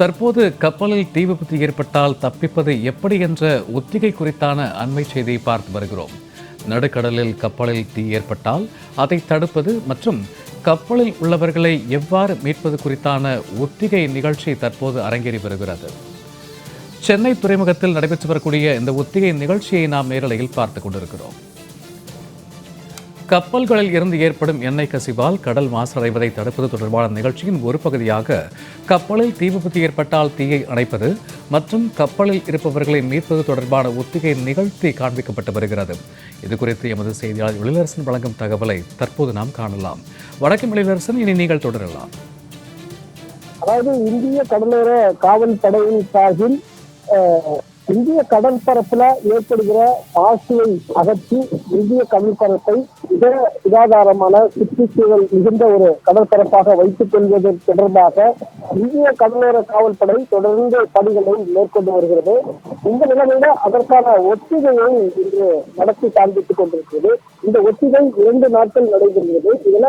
தற்போது கப்பலில் தீ விபத்து ஏற்பட்டால் தப்பிப்பது எப்படி என்ற ஒத்திகை குறித்தான அண்மை செய்தியை பார்த்து வருகிறோம். நடுக்கடலில் கப்பலில் தீ ஏற்பட்டால் அதை தடுப்பது மற்றும் கப்பலில் உள்ளவர்களை எவ்வாறு மீட்பது குறித்தான ஒத்திகை நிகழ்ச்சி தற்போது அரங்கேறி வருகிறது. சென்னை துறைமுகத்தில் நடைபெற்று வரக்கூடிய இந்த ஒத்திகை நிகழ்ச்சியை நாம் நேரலையில் பார்த்துக் கொண்டிருக்கிறோம். கப்பல்களில் இருந்து ஏற்படும் எண்ணெய் கசிவால் கடல் மாசடைவதை தடுப்பது தொடர்பான நிகழ்ச்சியின் ஒரு பகுதியாக கப்பலில் தீ விபத்து ஏற்பட்டால் தீயை அணைப்பது மற்றும் கப்பலில் இருப்பவர்களை மீட்பது தொடர்பான ஒத்திகை நிகழ்த்தி காண்பிக்கப்பட்டு வருகிறது. இது குறித்து எமது செய்தியாளர் எழிலரசன் வழங்கும் தகவலை தற்போது நாம் காணலாம். வடக்கு எழிலரசன் இனி நீங்கள் தொடரலாம். அதாவது இந்திய கடலோர காவல் படையின் சார்பில் இந்திய கடல் பரப்புல ஏற்படுகிற பாசியை அகற்றி இந்திய கடற்பரப்பை மிக சுகாதாரமான சுற்றுச்சூழல் மிகுந்த ஒரு கடற்பரப்பாக வைத்துக் கொள்வது தொடர்பாக இந்திய கடலோர காவல்படை தொடர்ந்து பணிகளை மேற்கொண்டு வருகிறது. இந்த நிலைமையில அதற்கான ஒத்திகையை இன்று நடத்தி காண்பித்துக் கொண்டிருக்கிறது. இந்த ஒத்திகை இரண்டு நாட்கள் நடைபெறுகிறது. இதுல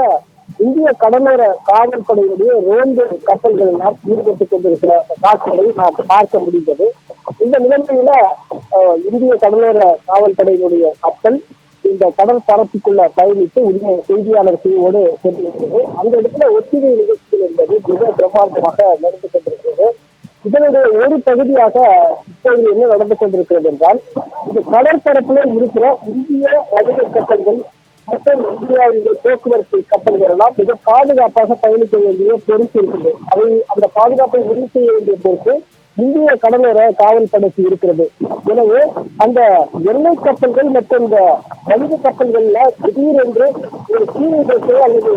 இந்திய கடலோர காவல் படையினுடைய ரோந்து கப்பல்கள் எல்லாம் ஈடுபட்டுக் கொண்டிருக்கிற காட்சிகளை நாம் பார்க்க முடிந்தது. இந்த நிலைமையில இந்திய கடலோர காவல் படையினுடைய கப்பல் இந்த கடல் பரப்புக்குள்ள பயணித்து உரிய செய்தியாளர் குழுவோடு சென்றிருக்கிறது. அந்த இடத்துல ஒத்திகை நிகழ்ச்சிகள் என்பது மிக பிரமாண்டமாக நடந்து கொண்டிருக்கிறது. இதனுடைய ஒரு பகுதியாக இப்போது என்ன நடந்து கொண்டிருக்கிறது என்றால் இந்த கடற்பரப்புல இருக்கிற இந்திய வணிக கப்பல்கள் மற்றும் இந்தியாவுடைய போக்குவரத்து கப்பல்கள் எல்லாம் மிக பாதுகாப்பாக பயணிக்க வேண்டிய பொறுப்பு இருக்குது. அதை அந்த பாதுகாப்பை உறுதி செய்ய வேண்டிய பொறுப்பு இந்திய கடலோர காவல் படைக்கு இருக்கிறது. எனவே அந்த எண்ணெய் கப்பல்கள் மற்றும் இந்த வணிக கப்பல்கள்ல திடீரென்று ஒரு தீ அல்லது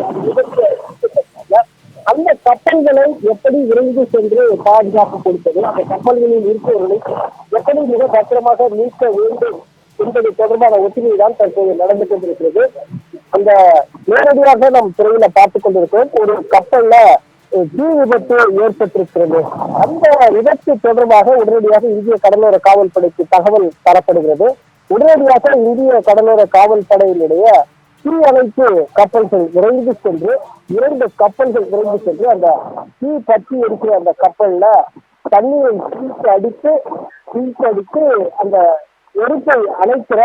அந்த கப்பல்களை எப்படி விரைந்து சென்று பாதுகாப்பு கொடுத்தது அந்த கப்பல்களில் இருப்பவர்களை எப்படி மிக பத்திரமாக மீட்க வேண்டும் என்பது தொடர்பான ஒத்திகை தான் தற்போது நடந்து கொண்டிருக்கிறது. அந்த நேரடியாக நம் துறையில பார்த்துக் கொண்டிருக்கிறோம். ஒரு கப்பல்ல தீ விபத்து ஏற்பட்டிருக்கிறது. அந்த விபத்து தொடர்பாக உடனடியாக இந்திய கடலோர காவல் படைக்கு தகவல் தரப்படுகிறது. உடனடியாக இந்திய கடலோர காவல்படையினுடைய தீ அணைப்பு கப்பல்கள் விரைந்து சென்று இரண்டு கப்பல்கள் விரைந்து சென்று அந்த தீ பற்றி இருக்கிற அந்த கப்பல்ல தண்ணீரை சீட்டு அடித்து சீட்டு அடித்து அந்த நெருப்பை அணைக்கிற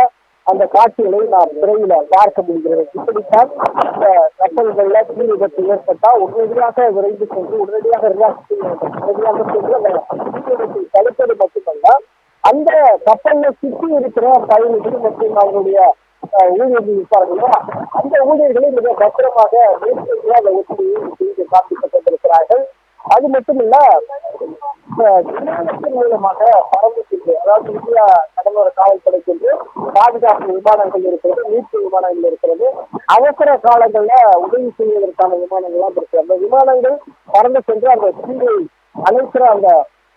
அந்த காட்சிகளை நாம் திரையில பார்க்க முடிகிறது. இப்படித்தான் இந்த கப்பல்கள்ல தீ விபத்து ஏற்பட்டா உடனடியாக விரைந்து சென்று உடனடியாக உடனடியாக சென்று அந்த தீ விபத்தை தடுப்பது மட்டுமல்ல அந்த கப்பல்ல சுற்றி இருக்கிற பயணிகள் மற்றும் அவருடைய அஹ், ஊழியர்கள் இருப்பார்களோ அந்த ஊழியர்களை மிக பத்திரமாக மேற்கொண்டு அந்த ஒத்திகையை செய்து காப்பிக்கப்பட்டிருக்கிறார்கள் அது மட்டுமல்ல அஹ், மூலமாக பறந்து சென்று அதாவது இந்தியா கடலோர காவல்படைக்கு படைக்கென்று பாதுகாப்பு விமானங்கள் இருக்கிறது மீட்பு விமானங்கள் இருக்கிறது. அவசர காலங்கள்ல உதவி செய்வதற்கான விமானங்கள்லாம் இருக்கு. அந்த விமானங்கள் பறந்து சென்று அந்த தீயை அணைக்கிற அந்த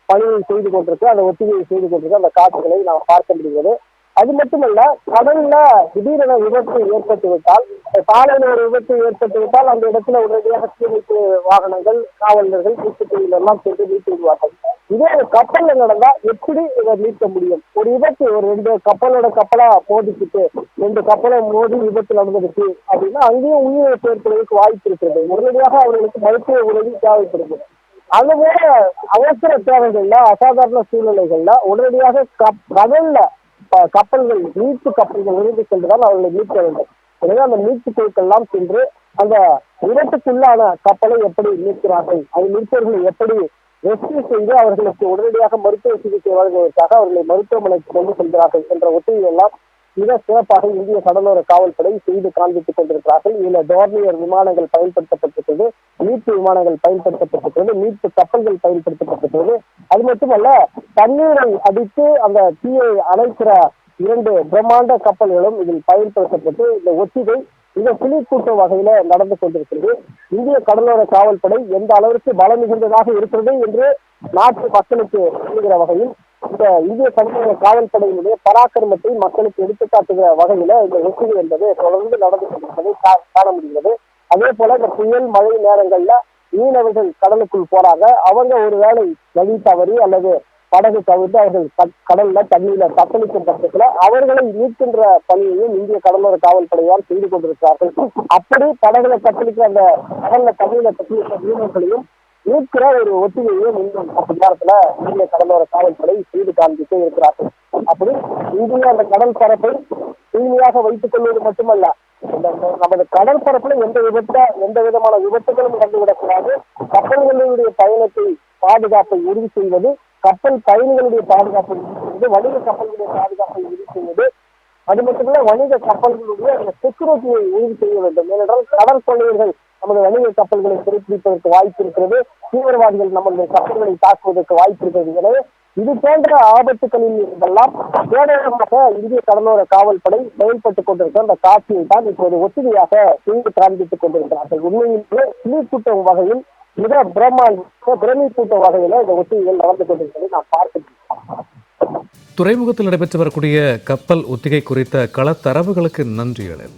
பணியை செய்து கொண்டிருக்கு. அந்த ஒத்திகையை செய்து கொண்டிருக்கு. அந்த காட்சிகளை நாம் பார்க்க முடிகிறது. அது மட்டுமல்ல கடல்ல திடீரென விபத்து ஏற்பட்டு விட்டால் சாலையில் ஒரு விபத்து ஏற்பட்டு விட்டால் அந்த இடத்துல உடனடியாக சீரமைப்பு வாகனங்கள் காவலர்கள் மீட்புத்துறையில் எல்லாம் சென்று மீட்டு விடுவார்கள். இதே ஒரு கப்பல்ல நடந்தா எப்படி இதை மீட்க முடியும்? ஒரு விபத்து ஒரு ரெண்டு கப்பலோட கப்பலா மோதிக்கிட்டு ரெண்டு கப்பலை மோதி விபத்து நடந்துருச்சு அப்படின்னா அங்கேயும் உயிரிழப்பு ஏற்படுவதற்கு வாய்ப்பு இருக்கிறது. உடனடியாக அவர்களுக்கு மருத்துவ உதவி தேவைப்படுது. அது போல அவசர தேவைகள்ல அசாதாரண சூழ்நிலைகள்ல உடனடியாக கப்- கடல்ல கப்பல்கள் மீட்பு கப்பல்கள் விரைந்து சென்றுதான் அவர்களை மீட்க வேண்டும். எனவே அந்த மீட்பு குழுக்கள்லாம் சென்று அந்த விபத்துக்குள்ளான கப்பலை எப்படி மீட்கிறார்கள் அது மீட்பவர்களை எப்படி ரெஸ்கியூ செய்து அவர்களுக்கு உடனடியாக மருத்துவ சிகிச்சை வழங்குவதற்காக அவர்களை மருத்துவமனைக்கு கொண்டு செல்கிறார்கள் என்ற ஒத்திகை எல்லாம் மிக சிறப்பாக இந்திய கடலோர காவல்படை செய்து காண்பித்துக் கொண்டிருக்கிறார்கள். இதுல டோர்னியர் விமானங்கள் பயன்படுத்தப்பட்டிருக்கிறது மீட்பு விமானங்கள் பயன்படுத்தப்பட்டிருக்கிறது மீட்பு கப்பல்கள் பயன்படுத்தப்பட்டிருக்கிறது அது மட்டுமல்ல தண்ணீரை அடித்து அந்த தீயை அணைக்கிற இரண்டு பிரம்மாண்ட கப்பல்களும் இதில் பயன்படுத்தப்பட்டு இந்த ஒத்திகை மிக கூட்டம் வகையில நடந்து கொண்டிருக்கிறது. இந்திய கடலோர காவல்படை எந்த அளவிற்கு பலம் மிகுந்ததாக இருக்கிறது என்று நாட்டு மக்களுக்கு சொல்லுகிற வகையில் இந்த இந்திய கடலோர காவல்படையினுடைய பராக்கிரமத்தை மக்களுக்கு எடுத்துக்காட்டுகிற வகையில இந்த ஒத்திகை என்பது தொடர்ந்து நடந்து கொண்டிருப்பதை கா- காண முடிகிறது. அதே போல இந்த புயல் மழை நேரங்கள்ல மீனவர்கள் கடலுக்குள் போறாங்க. அவங்க ஒரு வேளை வழி தவறி அல்லது படகு கவிழ்ந்து அவர்கள் கடல்ல தண்ணீர்ல தத்தளிக்கும் பட்சத்துல அவர்களை மீட்கின்ற பணியையும் இந்திய கடலோர காவல்படையால் செய்து கொண்டிருக்கிறார்கள். அப்படி படகுல தத்தளிக்கிற அந்த கடல்ல தண்ணீர்ல தத்தளிக்கிற மீனவர்களையும் நீக்கிற ஒரு ஒத்திகையையும் இன்னும் நேரத்துல இந்திய கடலோர காவல்படை செய்து காண்பித்து இருக்கிறார்கள். அப்படி இந்தியா அந்த கடல் பரப்பை தூய்மையாக வைத்துக் கொள்வது மட்டுமல்ல இந்த நமது கடல் பரப்புல எந்த விபத்த எந்த விதமான விபத்துகளும் நடந்துவிடக்கூடாது கப்பல்களுடைய பயணத்தை பாதுகாப்பை உறுதி செய்வது கப்பல் பயணிகளுடைய பாதுகாப்பை உறுதி செய்வது வணிக கப்பல்களுடைய பாதுகாப்பை உறுதி செய்வது அது மட்டுமல்ல வணிக கப்பல்களுடைய அந்த செக்யூரிட்டியை உறுதி செய்ய வேண்டும். ஏனென்றால் கடற்கொள்ளையர்கள் நமது வணிக கப்பல்களை சிறைப்பிடிப்பதற்கு வாய்ப்பு இருக்கிறது. தீவிரவாதிகள் நம்முடைய கப்பல்களை தாக்குவதற்கு வாய்ப்பு இருக்கிறது. எனவே இது போன்ற ஆபத்துகளில் இருந்தெல்லாம் கேடயமாக இந்திய கடலோர காவல்படை செயல்பட்டுக் கொண்டிருக்கிற அந்த காட்சியை தான் இப்போது ஒத்திகையாக செய்து காண்பித்துக் கொண்டிருக்கிறார்கள். உண்மையிலேயே கிளிக்கூட்டம் வகையில் மிக பிரம்மாண்ட பிரமிப்பூட்ட வகையில இந்த ஒத்திகைகள் நடந்து கொண்டிருப்பதை நான் பார்க்கிறோம் துறைமுகத்தில் நடைபெற்று வரக்கூடிய கப்பல் ஒத்திகை குறித்த களத்தரவுகளுக்கு நன்றி எழில்